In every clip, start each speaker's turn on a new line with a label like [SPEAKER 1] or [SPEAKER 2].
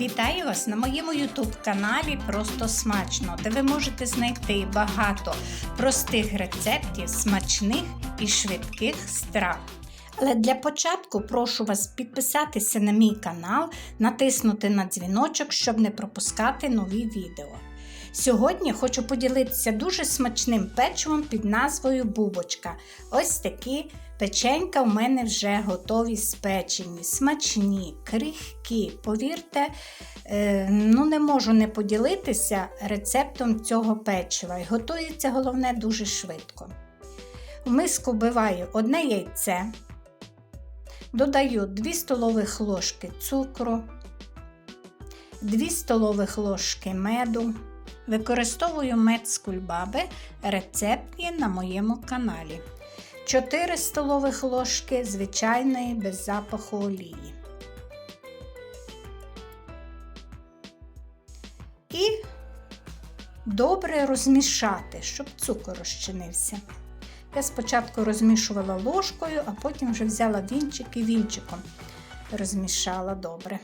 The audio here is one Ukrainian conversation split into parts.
[SPEAKER 1] Вітаю вас на моєму YouTube каналі Просто смачно, де ви можете знайти багато простих рецептів, смачних і швидких страв. Але для початку прошу вас підписатися на мій канал, натиснути на дзвіночок, щоб не пропускати нові відео. Сьогодні хочу поділитися дуже смачним печивом під назвою Бубочка. Ось такі печенька у мене вже готові спечені, смачні, крихкі. Повірте, е, ну не можу не поділитися рецептом цього печива. І готується головне дуже швидко. В миску вбиваю одне яйце, додаю 2 столових ложки цукру, 2 столових ложки меду. Використовую мед з кульбаби, рецепт на моєму каналі. 4 столових ложки звичайної без запаху олії. І добре розмішати, щоб цукор розчинився. Я спочатку розмішувала ложкою, а потім вже взяла вінчик і вінчиком розмішала добре.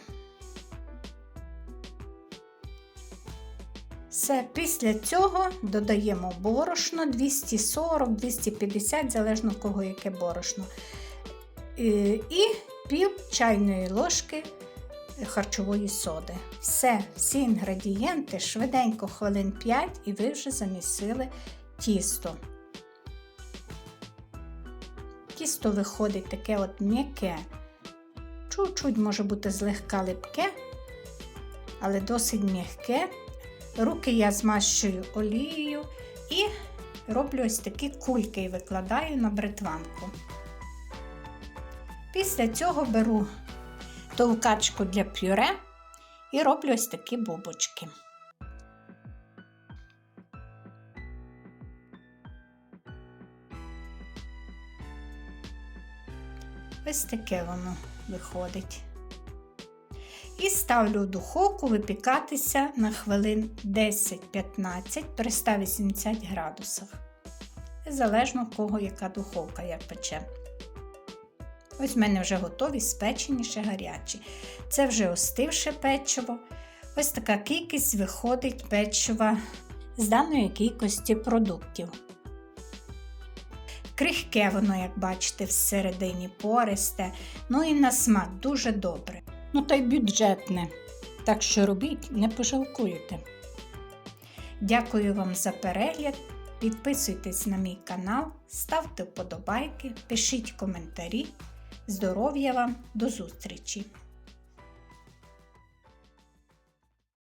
[SPEAKER 1] Все, після цього додаємо борошно 240-250, залежно в кого яке борошно. І пів чайної ложки харчової соди. Все, всі інгредієнти швиденько хвилин 5 і ви вже замісили тісто. Тісто виходить таке от м'яке. Чуть-чуть може бути злегка липке, але досить м'яке. Руки я змащую олією і роблю ось такі кульки і викладаю на бритванку. Після цього беру товкачку для пюре і роблю ось такі бубочки. Ось таке воно виходить. І ставлю в духовку випікатися на хвилин 10-15 при 180 градусах. Залежно в кого яка духовка як пече. Ось в мене вже готові спечені ще гарячі. Це вже остивше печиво. Ось така кількість виходить печива з даної кількості продуктів. Крихке воно, як бачите, всередині пористе, ну і на смак дуже добре. Ну та й бюджетне. Так що робіть, не пожалкуєте. Дякую вам за перегляд. Підписуйтесь на мій канал, ставте вподобайки, пишіть коментарі. Здоров'я вам, до зустрічі!